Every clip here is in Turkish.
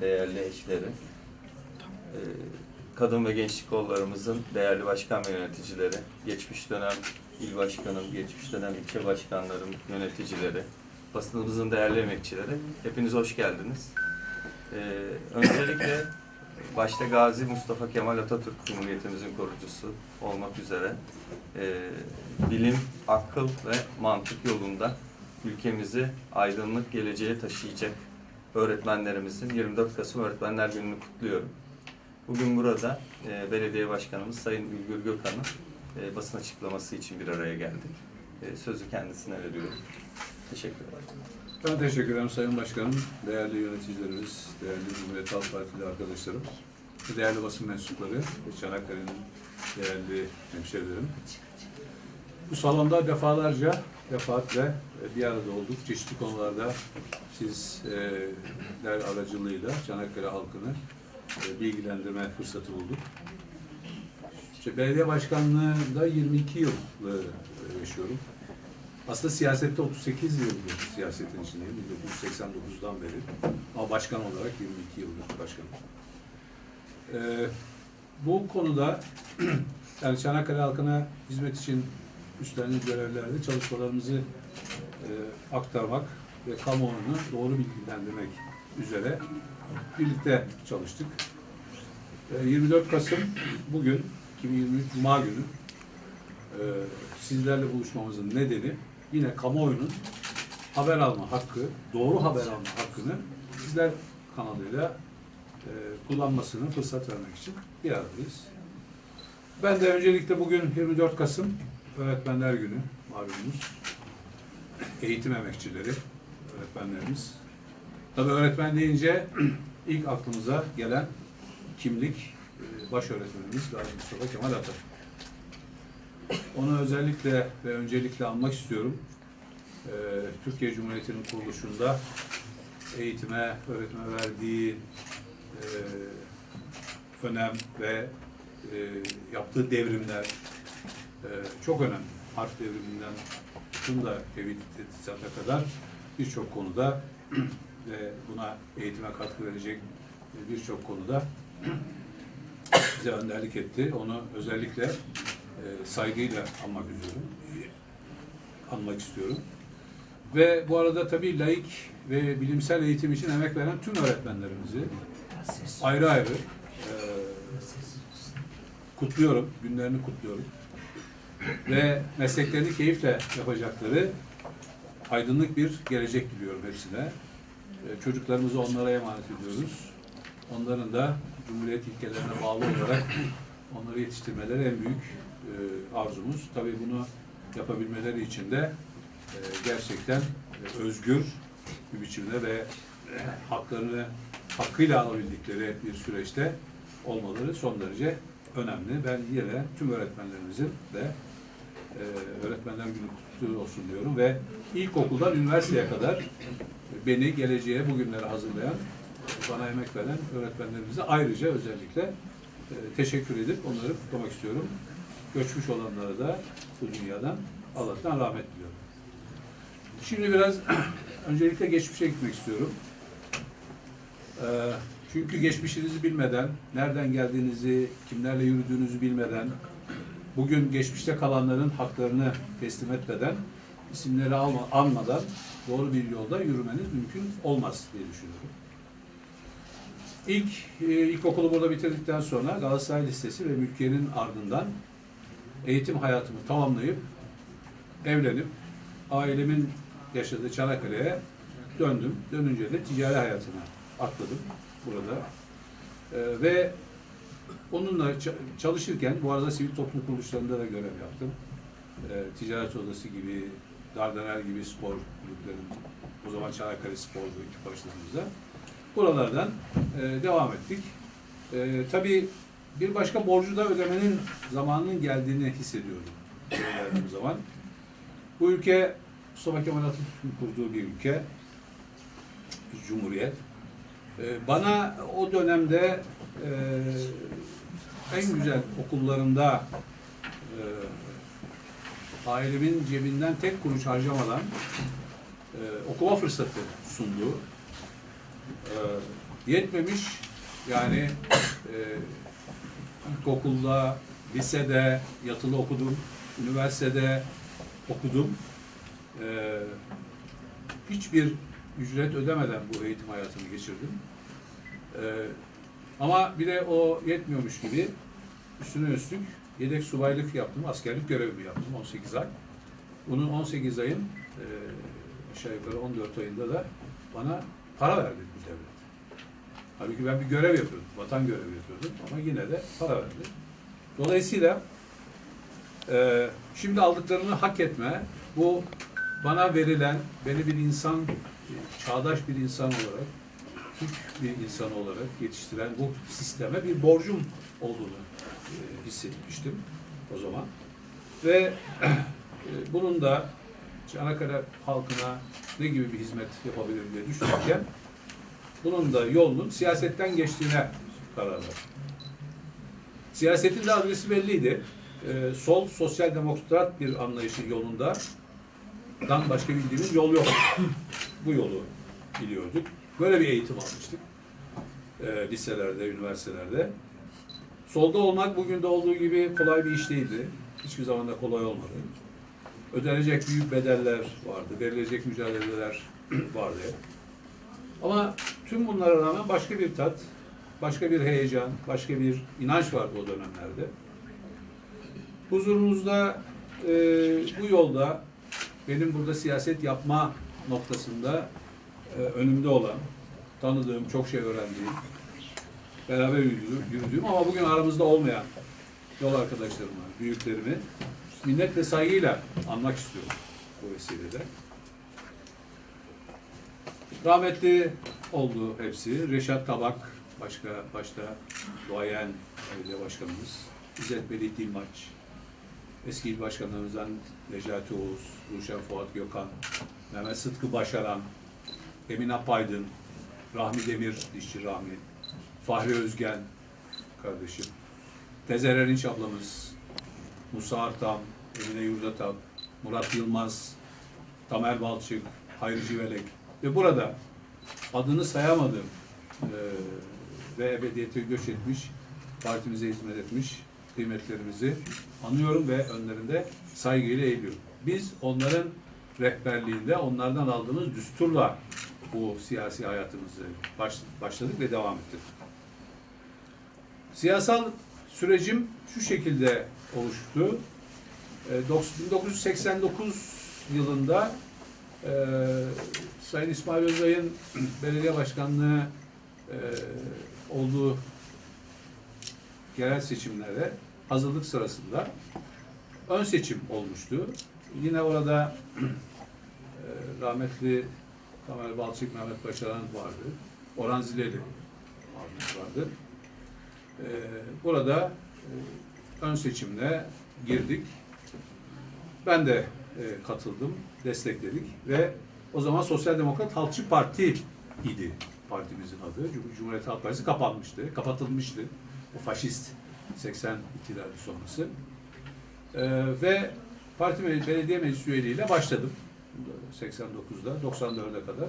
değerli eşleri, e, kadın ve gençlik kollarımızın değerli başkan ve yöneticileri, geçmiş dönem il başkanım, geçmiş dönem ilçe başkanlarım, yöneticileri, basınımızın değerli emekçileri, hepiniz hoş geldiniz. E, öncelikle başta Gazi Mustafa Kemal Atatürk Cumhuriyetimizin kurucusu olmak üzere e, bilim, akıl ve mantık yolunda ülkemizi aydınlık geleceğe taşıyacak öğretmenlerimizin 24 Kasım Öğretmenler Günü'nü kutluyorum. Bugün burada e, belediye başkanımız Sayın Ülgür Gökhan'ın e, basın açıklaması için bir araya geldik. E, sözü kendisine veriyorum. Teşekkür ederim. Ben teşekkür ederim Sayın Başkanım, değerli yöneticilerimiz, değerli Cumhuriyet Halk Partili arkadaşlarım, değerli basın mensupları ve Çanakkale'nin değerli hemşehrilerim. Bu salonda defalarca defaatle bir arada olduk. Çeşitli konularda sizler aracılığıyla Çanakkale halkını e, bilgilendirme fırsatı bulduk. İşte belediye başkanlığında 22 yıl e, yaşıyorum. Aslında siyasette 38 yıldır siyasetin içindeyim. 1989'dan beri. Ama başkan olarak 22 yıldır başkanım. Ee, bu konuda yani Çanakkale halkına hizmet için üstlenilen görevlerde çalışmalarımızı e, aktarmak ve kamuoyunu doğru bilgilendirmek üzere birlikte çalıştık. E, 24 Kasım bugün 2023 Cuma günü e, sizlerle buluşmamızın nedeni yine kamuoyunun haber alma hakkı, doğru haber alma hakkını sizler kanalıyla e, kullanmasını fırsat vermek için bir aradayız. Ben de öncelikle bugün 24 Kasım Öğretmenler Günü malumunuz. Eğitim emekçileri, öğretmenlerimiz. Tabii öğretmen deyince ilk aklımıza gelen kimlik e, baş öğretmenimiz Gazi Mustafa Kemal Atatürk. Onu özellikle ve öncelikle anmak istiyorum. Ee, Türkiye Cumhuriyeti'nin kuruluşunda eğitime, öğretime verdiği e, önem ve e, yaptığı devrimler e, çok önemli. Harf devriminden tutun da tevhid tetisata kadar birçok konuda ve buna eğitime katkı verecek birçok konuda bize önderlik etti. Onu özellikle e, saygıyla anmak istiyorum. Anmak istiyorum. Ve bu arada tabii laik ve bilimsel eğitim için emek veren tüm öğretmenlerimizi ayrı ayrı e, kutluyorum, günlerini kutluyorum. Ve mesleklerini keyifle yapacakları aydınlık bir gelecek diliyorum hepsine. E, çocuklarımızı onlara emanet ediyoruz. Onların da Cumhuriyet ilkelerine bağlı olarak onları yetiştirmeleri en büyük e, arzumuz. Tabii bunu yapabilmeleri için de e, gerçekten e, özgür bir biçimde ve haklarını hakkıyla alabildikleri bir süreçte olmaları son derece önemli. Ben yine tüm öğretmenlerimizin de e, öğretmenler günü kutlu olsun diyorum ve ilkokuldan üniversiteye kadar beni geleceğe bugünlere hazırlayan bana emek veren öğretmenlerimize ayrıca özellikle e, teşekkür edip onları kutlamak istiyorum. Göçmüş olanlara da bu dünyadan Allah'tan rahmet diliyorum. Şimdi biraz öncelikle geçmişe gitmek istiyorum. E, çünkü geçmişinizi bilmeden, nereden geldiğinizi, kimlerle yürüdüğünüzü bilmeden, bugün geçmişte kalanların haklarını teslim etmeden, isimleri alma, almadan doğru bir yolda yürümeniz mümkün olmaz diye düşünüyorum. İlk e, ilkokulu burada bitirdikten sonra Galatasaray Lisesi ve Mülkiye'nin ardından eğitim hayatımı tamamlayıp evlenip ailemin yaşadığı Çanakkale'ye döndüm. Dönünce de ticari hayatına atladım burada. E, ve onunla ça- çalışırken bu arada sivil toplum kuruluşlarında da görev yaptım. E, ticaret odası gibi, Dardanel gibi spor kulüplerinin, o zaman Çanakkale Spor'du iki başlarımızda. Buralardan e, devam ettik. E, tabii bir başka borcu da ödemenin zamanının geldiğini hissediyordum buraya geldiğim zaman. Bu ülke Mustafa Kemal Atatürk'ün kurduğu bir ülke, cumhuriyet. E, bana o dönemde e, en güzel okullarında e, ailemin cebinden tek kuruş harcamadan e, okuma fırsatı sundu. E, Yetmemiş yani e, ilkokulda, lisede yatılı okudum, üniversitede okudum. E, hiçbir ücret ödemeden bu eğitim hayatını geçirdim. E, ama bir de o yetmiyormuş gibi üstüne üstlük yedek subaylık yaptım, askerlik görevimi yaptım 18 ay. Bunun 18 ayın e, aşağı yukarı 14 ayında da bana para verdi bu devlet. Halbuki ben bir görev yapıyordum, vatan görevi yapıyordum ama yine de para verdi. Dolayısıyla e, şimdi aldıklarını hak etme, bu bana verilen, beni bir insan, e, çağdaş bir insan olarak, Türk bir insan olarak yetiştiren bu sisteme bir borcum olduğunu e, hissetmiştim o zaman. Ve e, bunun da Çanakkale halkına ne gibi bir hizmet yapabilirim diye düşünürken bunun da yolunun siyasetten geçtiğine karar verdim. Siyasetin de adresi belliydi. Ee, sol, sosyal demokrat bir anlayışın yolunda dan başka bildiğimiz yol yok. Bu yolu biliyorduk. Böyle bir eğitim almıştık. Ee, liselerde, üniversitelerde. Solda olmak bugün de olduğu gibi kolay bir iş değildi. Hiçbir zaman da kolay olmadı. Ödenecek büyük bedeller vardı, verilecek mücadeleler vardı. Ama tüm bunlara rağmen başka bir tat, başka bir heyecan, başka bir inanç vardı o dönemlerde. Huzurunuzda e, bu yolda benim burada siyaset yapma noktasında e, önümde olan, tanıdığım, çok şey öğrendiğim, beraber yürüdüğüm, yürüdüğüm ama bugün aramızda olmayan yol arkadaşlarımı, büyüklerimi minnet ve saygıyla anmak istiyorum bu vesilede. Rahmetli oldu hepsi. Reşat Tabak, başka başta duayen belediye başkanımız. İzzet Melih Dilmaç, eski il başkanlarımızdan Necati Oğuz, Ruşen Fuat Gökhan, Mehmet Sıtkı Başaran, Emin Apaydın, Rahmi Demir, dişçi Rahmi, Fahri Özgen kardeşim, Tezer Erinç ablamız, Musa Artam, Emine Yurdatap, Murat Yılmaz, Tamer Balçık, Hayri Civelek ve burada adını sayamadığım eee, ve ebediyete göç etmiş, partimize hizmet etmiş kıymetlerimizi anıyorum ve önlerinde saygıyla eğiliyorum. Biz onların rehberliğinde, onlardan aldığımız düsturla bu siyasi hayatımızı baş- başladık ve devam ettirdik. Siyasal sürecim şu şekilde oluştu. E, dok- 1989 yılında e, Sayın İsmail Özay'ın belediye başkanlığı e, olduğu yerel seçimlere hazırlık sırasında ön seçim olmuştu. Yine orada e, rahmetli Tamer Balçık, Mehmet Başaran vardı. Orhan Zileli vardı. E, burada e, ön seçimle girdik. Ben de e, katıldım, destekledik ve o zaman Sosyal Demokrat Halkçı Parti idi partimizin adı. Cum- Cumhuriyet Halk Partisi kapanmıştı, kapatılmıştı. O faşist 80 ihtilali sonrası. E, ve parti belediye meclis üyeliğiyle başladım. 89'da, 94'e kadar.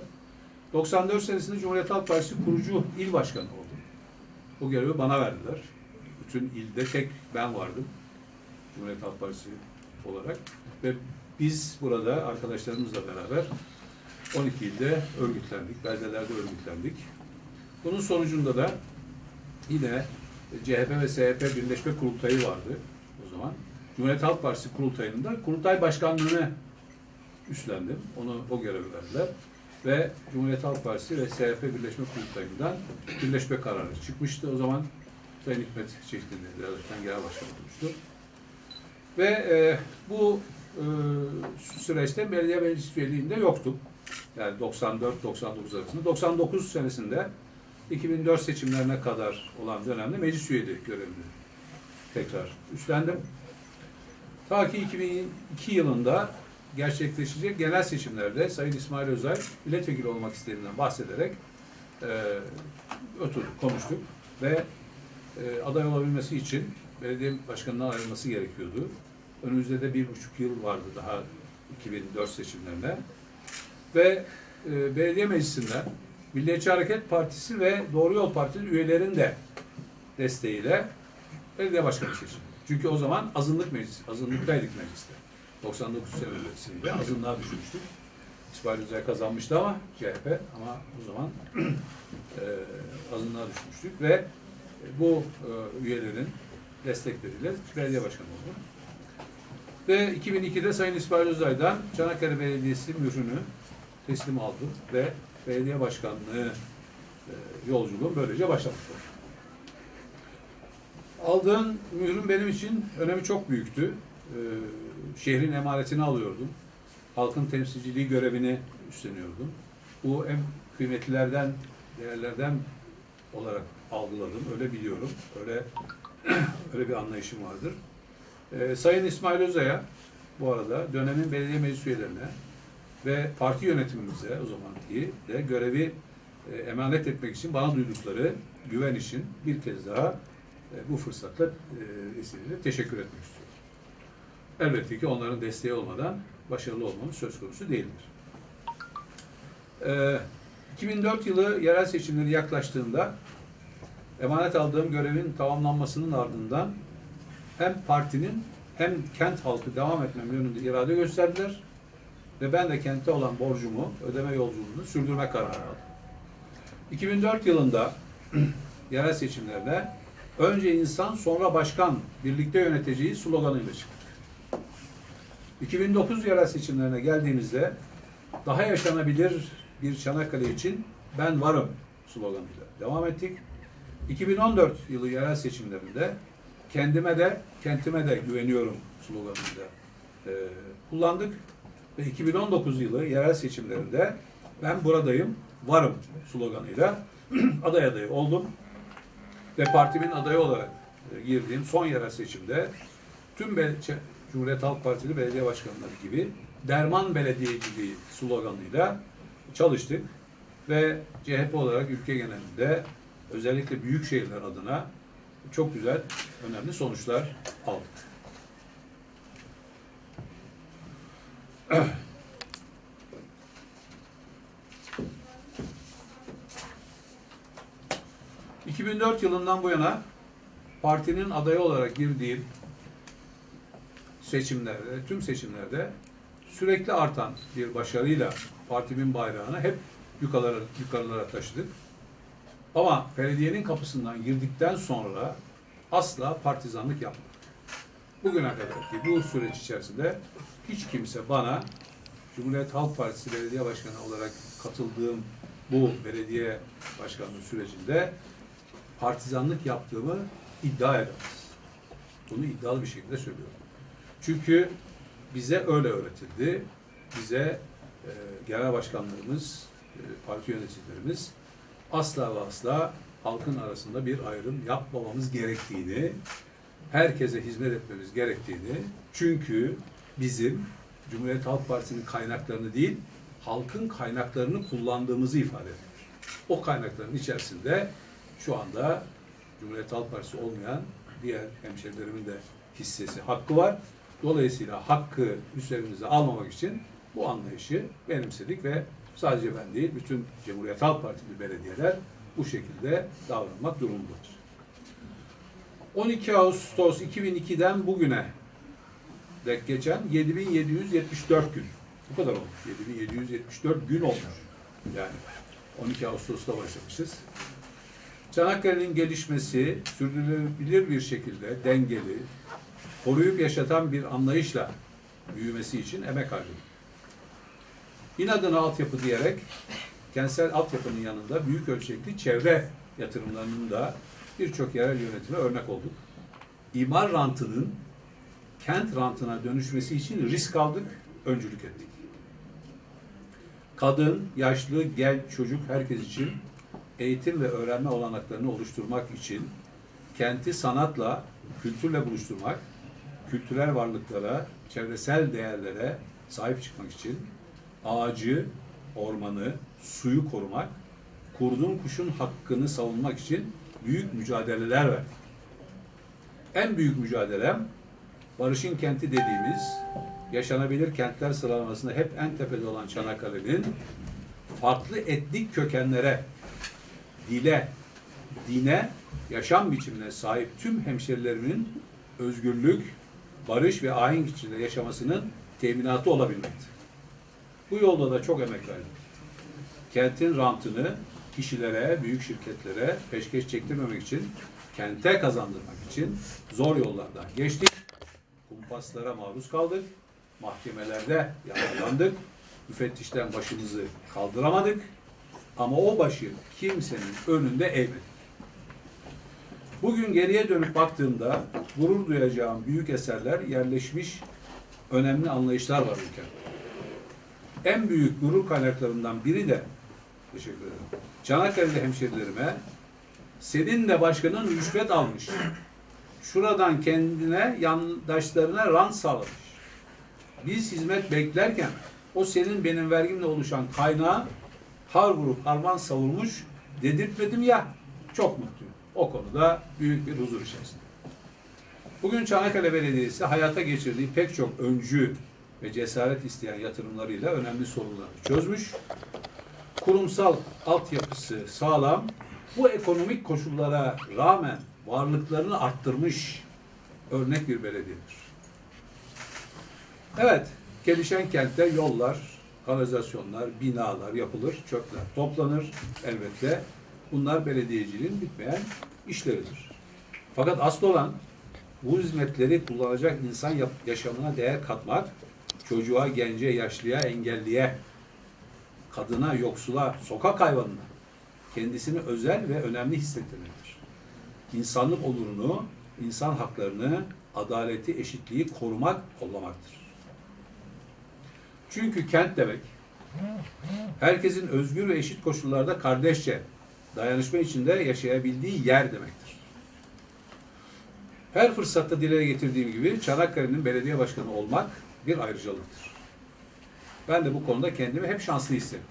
94 senesinde Cumhuriyet Halk Partisi kurucu il başkanı oldum. Bu görevi bana verdiler. Bütün ilde tek ben vardım. Cumhuriyet Halk Partisi olarak. Ve biz burada arkadaşlarımızla beraber 12 ilde örgütlendik, beldelerde örgütlendik. Bunun sonucunda da yine CHP ve SHP Birleşme Kurultayı vardı o zaman. Cumhuriyet Halk Partisi kurultayının da kurultay başkanlığını üstlendim. Onu o görevi verdiler. Ve Cumhuriyet Halk Partisi ve SHP Birleşme Kurultayı'ndan birleşme kararı çıkmıştı. O zaman Sayın Hikmet Çeşitli'nin devletten genel başkan olmuştu. Ve e, bu e, süreçte belediye meclis üyeliğinde yoktum. Yani 94-99 arasında. 99 senesinde 2004 seçimlerine kadar olan dönemde meclis üyeliği görevini tekrar üstlendim. Ta ki 2002 yılında gerçekleşecek genel seçimlerde Sayın İsmail Özay milletvekili olmak istediğinden bahsederek e, oturduk, konuştuk ve e, aday olabilmesi için belediye başkanından ayrılması gerekiyordu. Önümüzde de bir buçuk yıl vardı daha 2004 seçimlerine. Ve e, belediye meclisinden Milliyetçi Hareket Partisi ve Doğru Yol Partisi üyelerinin de desteğiyle belediye başkanı seçildi. Çünkü o zaman azınlık meclis, azınlıktaydık mecliste. 99 senesinde azınlığa düşmüştük. İsmail Özel kazanmıştı ama CHP ama o zaman e, azınlığa düşmüştük ve bu e, üyelerin destekleriyle belediye başkanı oldum. Ve 2002'de Sayın İsmail Özay'dan Çanakkale Belediyesi mührünü teslim aldım ve belediye başkanlığı e, yolculuğum böylece başlamış oldu. Aldığım mührün benim için önemi çok büyüktü. E, şehrin emanetini alıyordum. Halkın temsilciliği görevini üstleniyordum. Bu en kıymetlilerden, değerlerden olarak algıladım. Öyle biliyorum. Öyle öyle bir anlayışım vardır. Ee, Sayın İsmail Özay'a bu arada dönemin belediye meclis üyelerine ve parti yönetimimize o zamanki de görevi e, emanet etmek için bana duydukları güven için bir kez daha e, bu fırsatla e, teşekkür etmek istiyorum. Elbette ki onların desteği olmadan başarılı olmamız söz konusu değildir. Ee, 2004 yılı yerel seçimleri yaklaştığında emanet aldığım görevin tamamlanmasının ardından hem partinin hem kent halkı devam etmem yönünde irade gösterdiler ve ben de kente olan borcumu ödeme yolculuğunu sürdürme kararı aldım. 2004 yılında yerel seçimlerde önce insan sonra başkan birlikte yöneteceği sloganıyla çıktık. 2009 yerel seçimlerine geldiğimizde daha yaşanabilir bir Çanakkale için ben varım sloganıyla devam ettik. 2014 yılı yerel seçimlerinde kendime de kentime de güveniyorum sloganıyla e, kullandık. Ve 2019 yılı yerel seçimlerinde ben buradayım, varım sloganıyla aday adayı oldum. Ve partimin adayı olarak e, girdiğim son yerel seçimde tüm Cumhuriyet Halk Partili belediye başkanları gibi derman belediyeciliği sloganıyla çalıştık ve CHP olarak ülke genelinde özellikle büyük şehirler adına çok güzel, önemli sonuçlar aldık. ...2004 yılından bu yana partinin adayı olarak girdiğim seçimlerde, tüm seçimlerde sürekli artan bir başarıyla partimin bayrağını hep yukarılara, yukarılara taşıdık. Ama belediyenin kapısından girdikten sonra asla partizanlık yapmadık. Bugüne kadar ki bu süreç içerisinde hiç kimse bana Cumhuriyet Halk Partisi Belediye Başkanı olarak katıldığım bu belediye başkanlığı sürecinde partizanlık yaptığımı iddia edemez. Bunu iddialı bir şekilde söylüyorum. Çünkü bize öyle öğretildi. Bize e, genel başkanlarımız, e, parti yöneticilerimiz asla ve asla halkın arasında bir ayrım yapmamamız gerektiğini, herkese hizmet etmemiz gerektiğini, çünkü bizim Cumhuriyet Halk Partisi'nin kaynaklarını değil, halkın kaynaklarını kullandığımızı ifade ediyor. O kaynakların içerisinde şu anda Cumhuriyet Halk Partisi olmayan diğer hemşerilerimin de hissesi, hakkı var. Dolayısıyla hakkı üzerimize almamak için bu anlayışı benimsedik ve sadece ben değil, bütün Cumhuriyet Halk Partili belediyeler bu şekilde davranmak durumundadır. 12 Ağustos 2002'den bugüne dek geçen 7774 gün. Bu kadar olmuş. 7774 gün olmuş. Yani 12 Ağustos'ta başlamışız. Çanakkale'nin gelişmesi sürdürülebilir bir şekilde dengeli, koruyup yaşatan bir anlayışla büyümesi için emek harcadık. İnadına altyapı diyerek kentsel altyapının yanında büyük ölçekli çevre yatırımlarının da birçok yerel yönetime örnek olduk. İmar rantının kent rantına dönüşmesi için risk aldık, öncülük ettik. Kadın, yaşlı, genç, çocuk herkes için eğitim ve öğrenme olanaklarını oluşturmak için kenti sanatla, kültürle buluşturmak, kültürel varlıklara, çevresel değerlere sahip çıkmak için ağacı, ormanı, suyu korumak, kurdun kuşun hakkını savunmak için büyük mücadeleler verdik. En büyük mücadelem Barış'ın kenti dediğimiz yaşanabilir kentler sıralamasında hep en tepede olan Çanakkale'nin farklı etnik kökenlere, dile, dine, yaşam biçimine sahip tüm hemşerilerimin özgürlük, barış ve ahenk içinde yaşamasının teminatı olabilmektir. Bu yolda da çok emek verdim. Kentin rantını kişilere, büyük şirketlere peşkeş çektirmemek için, kente kazandırmak için zor yollardan geçtik. Kumpaslara maruz kaldık. Mahkemelerde yararlandık. Müfettişten başımızı kaldıramadık. Ama o başı kimsenin önünde eğmedik. Bugün geriye dönüp baktığımda gurur duyacağım büyük eserler yerleşmiş önemli anlayışlar var ülkemde. En büyük gurur kaynaklarından biri de teşekkür ederim. Çanakkale'li hemşerilerime senin de başkanın rüşvet almış. Şuradan kendine yandaşlarına rant sağlamış. Biz hizmet beklerken o senin benim vergimle oluşan kaynağı har vurup harman savurmuş dedirtmedim ya. Çok mutluyum. O konuda büyük bir huzur içerisinde. Bugün Çanakkale Belediyesi hayata geçirdiği pek çok öncü ve cesaret isteyen yatırımlarıyla önemli sorunları çözmüş. Kurumsal altyapısı sağlam, bu ekonomik koşullara rağmen varlıklarını arttırmış örnek bir belediyedir. Evet, gelişen kentte yollar, kanalizasyonlar, binalar yapılır, çöpler toplanır elbette. Bunlar belediyeciliğin bitmeyen işleridir. Fakat asıl olan bu hizmetleri kullanacak insan yaşamına değer katmak, çocuğa, gence, yaşlıya, engelliye, kadına, yoksula, sokak hayvanına kendisini özel ve önemli hissettirmektir. İnsanlık onurunu, insan haklarını, adaleti, eşitliği korumak, kollamaktır. Çünkü kent demek, herkesin özgür ve eşit koşullarda kardeşçe, dayanışma içinde yaşayabildiği yer demektir. Her fırsatta dile getirdiğim gibi Çanakkale'nin belediye başkanı olmak bir ayrıcalıktır. Ben de bu konuda kendimi hep şanslı hissettim.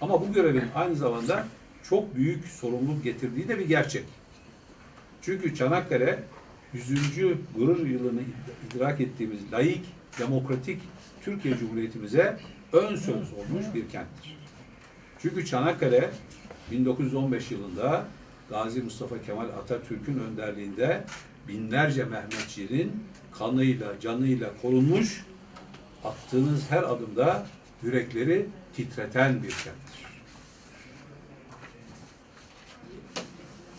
Ama bu görevin aynı zamanda çok büyük sorumluluk getirdiği de bir gerçek. Çünkü Çanakkale 100. gurur yılını idrak ettiğimiz laik, demokratik Türkiye Cumhuriyetimize ön söz olmuş bir kenttir. Çünkü Çanakkale 1915 yılında Gazi Mustafa Kemal Atatürk'ün önderliğinde binlerce Mehmetçiğin kanıyla, canıyla korunmuş, attığınız her adımda yürekleri titreten bir kenttir.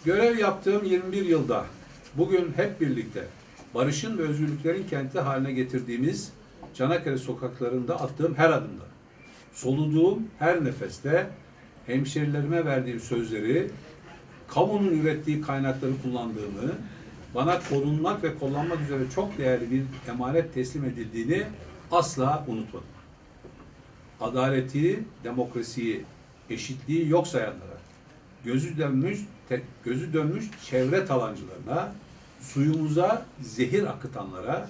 Görev yaptığım 21 yılda bugün hep birlikte barışın ve özgürlüklerin kenti haline getirdiğimiz Çanakkale sokaklarında attığım her adımda, soluduğum her nefeste hemşerilerime verdiğim sözleri, kamunun ürettiği kaynakları kullandığımı, bana korunmak ve kullanmak üzere çok değerli bir emanet teslim edildiğini asla unutmadım. Adaleti, demokrasiyi, eşitliği yok sayanlara, gözü dönmüş, te- gözü dönmüş çevre talancılarına, suyumuza zehir akıtanlara,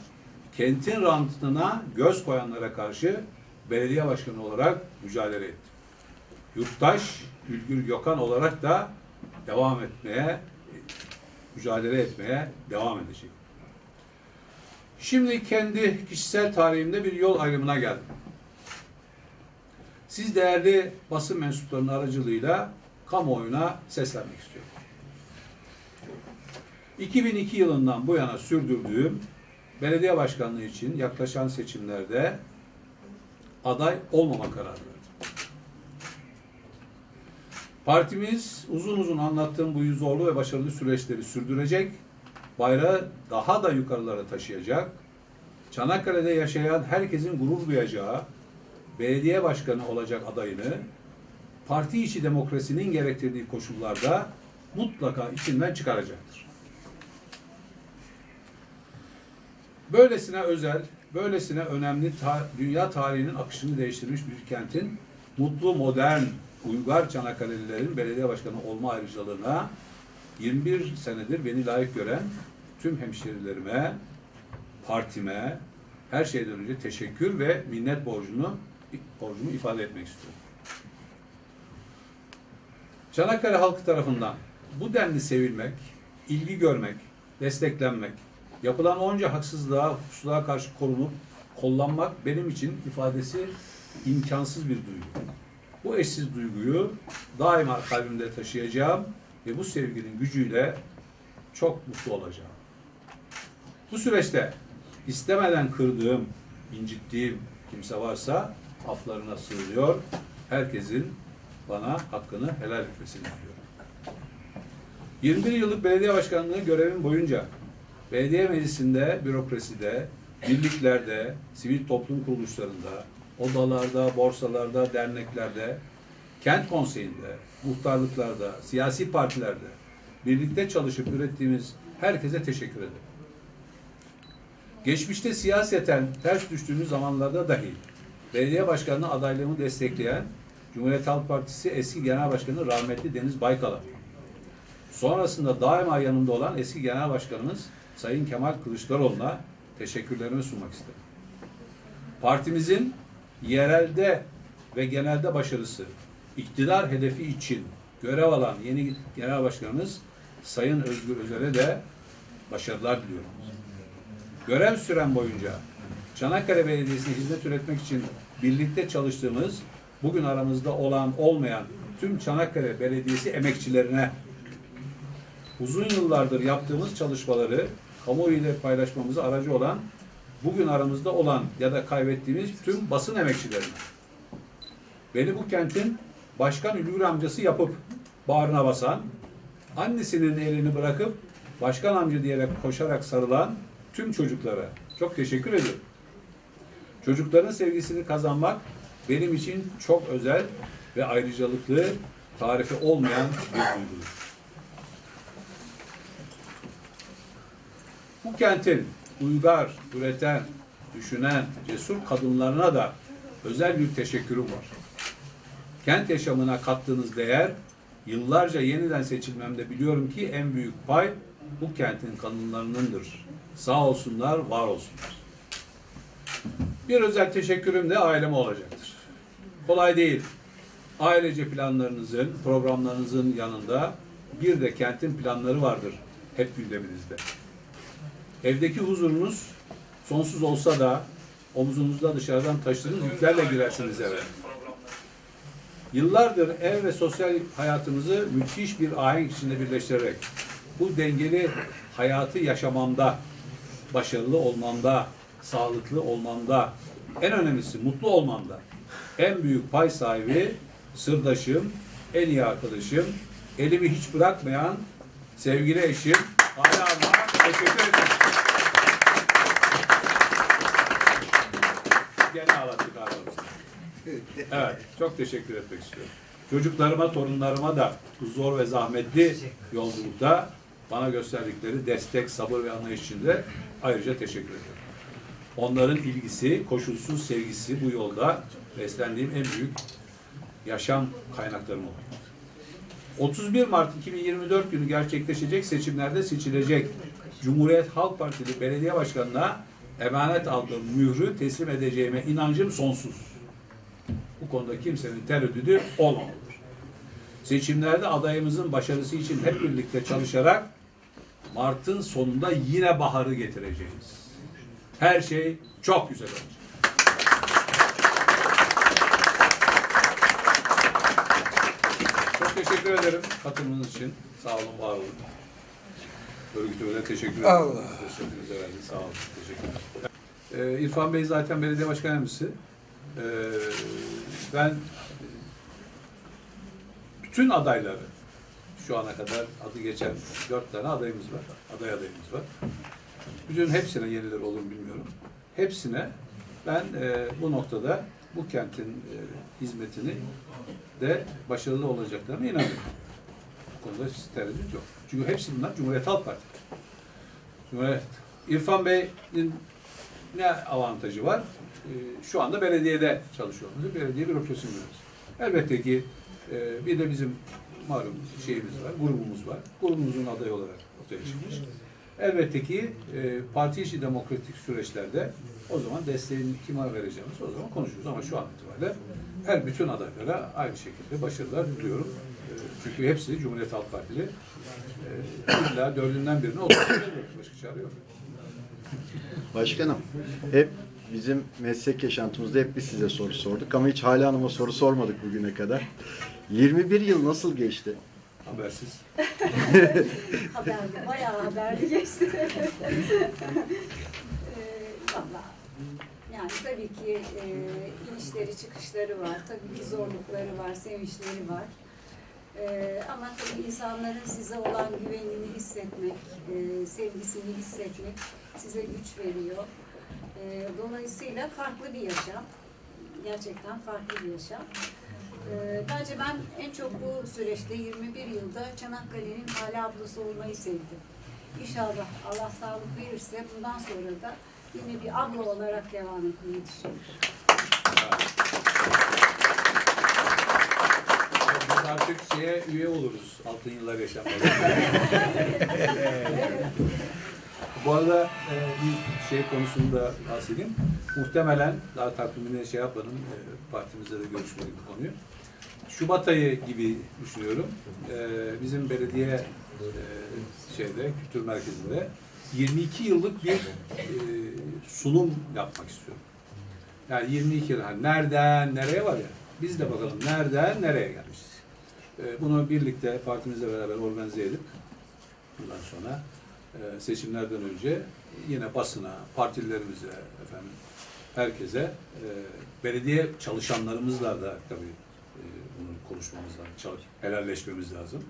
kentin rantına göz koyanlara karşı belediye başkanı olarak mücadele ettim. Yurttaş Ülgür Gökhan olarak da devam etmeye, mücadele etmeye devam edeceğim. Şimdi kendi kişisel tarihimde bir yol ayrımına geldim. Siz değerli basın mensuplarının aracılığıyla kamuoyuna seslenmek istiyorum. 2002 yılından bu yana sürdürdüğüm belediye başkanlığı için yaklaşan seçimlerde aday olmama kararı. Partimiz uzun uzun anlattığım bu zorlu ve başarılı süreçleri sürdürecek, bayrağı daha da yukarılara taşıyacak, Çanakkale'de yaşayan herkesin gurur duyacağı belediye başkanı olacak adayını parti içi demokrasinin gerektirdiği koşullarda mutlaka içinden çıkaracaktır. Böylesine özel, böylesine önemli ta- dünya tarihinin akışını değiştirmiş bir kentin mutlu, modern, uygar Çanakkale'lilerin belediye başkanı olma ayrıcalığına 21 senedir beni layık gören tüm hemşerilerime, partime, her şeyden önce teşekkür ve minnet borcunu borcumu ifade etmek istiyorum. Çanakkale halkı tarafından bu denli sevilmek, ilgi görmek, desteklenmek, yapılan onca haksızlığa, hukuksuzluğa karşı korunup kollanmak benim için ifadesi imkansız bir duygu. Bu eşsiz duyguyu daima kalbimde taşıyacağım ve bu sevginin gücüyle çok mutlu olacağım. Bu süreçte istemeden kırdığım, incittiğim kimse varsa aflarına sığınıyor. Herkesin bana hakkını helal etmesini diliyorum. 21 yıllık belediye başkanlığı görevim boyunca belediye meclisinde, bürokraside, birliklerde, sivil toplum kuruluşlarında, odalarda, borsalarda, derneklerde, kent konseyinde, muhtarlıklarda, siyasi partilerde birlikte çalışıp ürettiğimiz herkese teşekkür ederim. Geçmişte siyaseten ters düştüğümüz zamanlarda dahi belediye başkanlığı adaylığımı destekleyen Cumhuriyet Halk Partisi eski genel başkanı rahmetli Deniz Baykal'a, sonrasında daima yanımda olan eski genel başkanımız Sayın Kemal Kılıçdaroğlu'na teşekkürlerimi sunmak isterim. Partimizin yerelde ve genelde başarısı, iktidar hedefi için görev alan yeni genel başkanımız Sayın Özgür Özel'e de başarılar diliyorum. Görev süren boyunca Çanakkale Belediyesi'ne hizmet üretmek için birlikte çalıştığımız, bugün aramızda olan olmayan tüm Çanakkale Belediyesi emekçilerine uzun yıllardır yaptığımız çalışmaları kamuoyu ile paylaşmamıza aracı olan, bugün aramızda olan ya da kaybettiğimiz tüm basın emekçilerine. Beni bu kentin başkan ülgür amcası yapıp bağrına basan, annesinin elini bırakıp başkan amca diyerek koşarak sarılan tüm çocuklara çok teşekkür ediyorum. Çocukların sevgisini kazanmak benim için çok özel ve ayrıcalıklı, tarifi olmayan bir duygudur. Bu kentin uygar, üreten, düşünen, cesur kadınlarına da özel bir teşekkürüm var. Kent yaşamına kattığınız değer, yıllarca yeniden seçilmemde biliyorum ki en büyük pay bu kentin kadınlarınındır. Sağ olsunlar, var olsunlar. Bir özel teşekkürüm de aileme olacaktır. Kolay değil. Ailece planlarınızın, programlarınızın yanında bir de kentin planları vardır hep gündeminizde. Evdeki huzurunuz sonsuz olsa da omuzunuzda dışarıdan taşıdığınız yüklerle girersiniz eve. Yıllardır ev ve sosyal hayatımızı müthiş bir ahenk içinde birleştirerek bu dengeli hayatı yaşamamda, başarılı olmamda, sağlıklı olmamda, en önemlisi mutlu olmamda en büyük pay sahibi sırdaşım, en iyi arkadaşım, elimi hiç bırakmayan sevgili eşim Hala teşekkür ederim. Gene ağlattık aramızda. Evet, çok teşekkür etmek istiyorum. Çocuklarıma, torunlarıma da bu zor ve zahmetli yolculukta bana gösterdikleri destek, sabır ve anlayış için de ayrıca teşekkür ediyorum. Onların ilgisi, koşulsuz sevgisi bu yolda beslendiğim en büyük yaşam kaynaklarım oldu. 31 Mart 2024 günü gerçekleşecek seçimlerde seçilecek Cumhuriyet Halk Partili Belediye Başkanı'na emanet aldığım mührü teslim edeceğime inancım sonsuz. Bu konuda kimsenin tereddüdü olmamalıdır. Seçimlerde adayımızın başarısı için hep birlikte çalışarak Mart'ın sonunda yine baharı getireceğiz. Her şey çok güzel olacak. Çok teşekkür ederim katılımınız için. Sağ olun, var olun. Örgütüme teşekkür ederim. Allah. Teşekkürler herhalde. Sağ olun. Teşekkürler. Ee, İrfan Bey zaten belediye başkan yardımcısı. Ee, ben bütün adayları şu ana kadar adı geçen dört tane adayımız var. Aday adayımız var. Bütün hepsine yeniler olur mu bilmiyorum. Hepsine ben e, bu noktada bu kentin e, hizmetini de başarılı olacaklarına inanıyorum. Bu konuda tereddüt yok. Çünkü hepsi bunlar Cumhuriyet Halk Partisi. Cumhuriyet. İrfan Bey'in ne avantajı var? Ee, şu anda belediyede çalışıyoruz. Belediye bürokrasi mühendisi. Elbette ki e, bir de bizim malum şeyimiz var, grubumuz var. Grubumuzun adayı olarak ortaya çıkmış. Elbette ki e, parti içi demokratik süreçlerde o zaman desteğini kime vereceğimiz o zaman konuşuruz. Ama şu an itibariyle her bütün adaylara aynı şekilde başarılar diliyorum. E, çünkü hepsi Cumhuriyet Halk Partili. E, illa dördünden birini oturtacak. Başka çare yok. Başkanım, hep bizim meslek yaşantımızda hep biz size soru sorduk ama hiç Hale Hanım'a soru sormadık bugüne kadar. 21 yıl nasıl geçti? Habersiz. haberli, bayağı haberli geçti. Ee, Valla yani tabii ki e, inişleri çıkışları var, tabii ki zorlukları var, sevinçleri var. Ee, ama tabii insanların size olan güvenini hissetmek, e, sevgisini hissetmek size güç veriyor. Ee, dolayısıyla farklı bir yaşam, gerçekten farklı bir yaşam. Ee, bence ben en çok bu süreçte 21 yılda Çanakkale'nin hala ablası olmayı sevdim. İnşallah Allah sağlık verirse bundan sonra da yine bir abla olarak devam etmeyi düşünüyorum. Biz artık şeye üye oluruz. Altın yıllar yaşamalı. Bu arada e, bir şey konusunda bahsedeyim. Muhtemelen daha takvimine şey yapmadım. E, partimizde de görüşmedik bu konuyu. Şubat ayı gibi düşünüyorum. E, bizim belediye e, şeyde kültür merkezinde 22 yıllık bir e, sunum yapmak istiyorum. Yani 22 yıl. Nereden nereye var ya. Biz de bakalım nereden nereye gelmişiz. E, bunu birlikte partimizle beraber organize edip bundan sonra e, seçimlerden önce yine basına, partilerimize, efendim herkese, e, belediye çalışanlarımızla da tabii e, bunu konuşmamız lazım, helalleşmemiz lazım.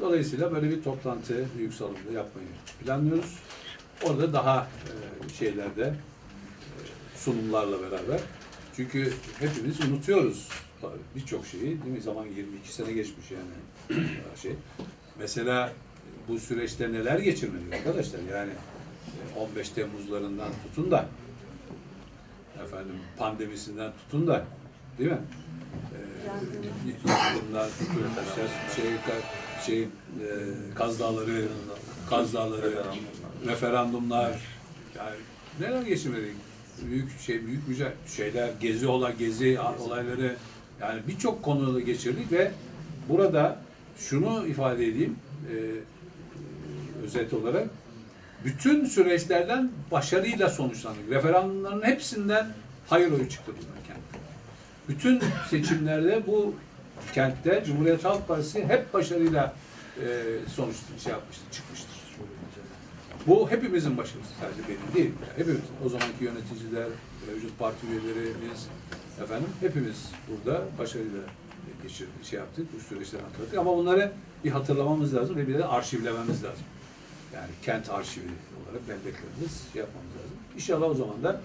Dolayısıyla böyle bir toplantı büyük salonda yapmayı planlıyoruz. Orada daha şeylerde sunumlarla beraber. Çünkü hepimiz unutuyoruz birçok şeyi. Değil mi? Zaman 22 sene geçmiş yani. şey. Mesela bu süreçte neler geçirmedik arkadaşlar? Yani e, 15 Temmuzlarından tutun da efendim pandemisinden tutun da değil mi? Tutun işte şey, şey e, Kaz Dağları, Kaz Dağları, referandumlar yani neler geçirmedik? Büyük şey büyük güzel şeyler gezi olan gezi olayları yani birçok konuda geçirdik ve burada şunu ifade edeyim e, özet olarak bütün süreçlerden başarıyla sonuçlandık. Referandumların hepsinden hayır oyu çıktı bunlar kentte. Bütün seçimlerde bu kentte Cumhuriyet Halk Partisi hep başarıyla e, sonuç şey yapmıştır, çıkmıştır. Bu hepimizin başarısı sadece benim değil. Hepimiz. O zamanki yöneticiler, mevcut parti üyeleri, biz efendim hepimiz burada başarıyla geçirdik, şey yaptık, bu süreçleri atlattık. Ama bunları bir hatırlamamız lazım ve bir de arşivlememiz lazım. Yani kent arşivi olarak belleklerimiz şey yapmamız lazım. İnşallah o zaman da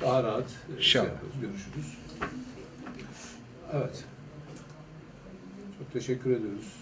daha rahat e, şey yaparız, görüşürüz. Evet. Çok teşekkür ediyoruz.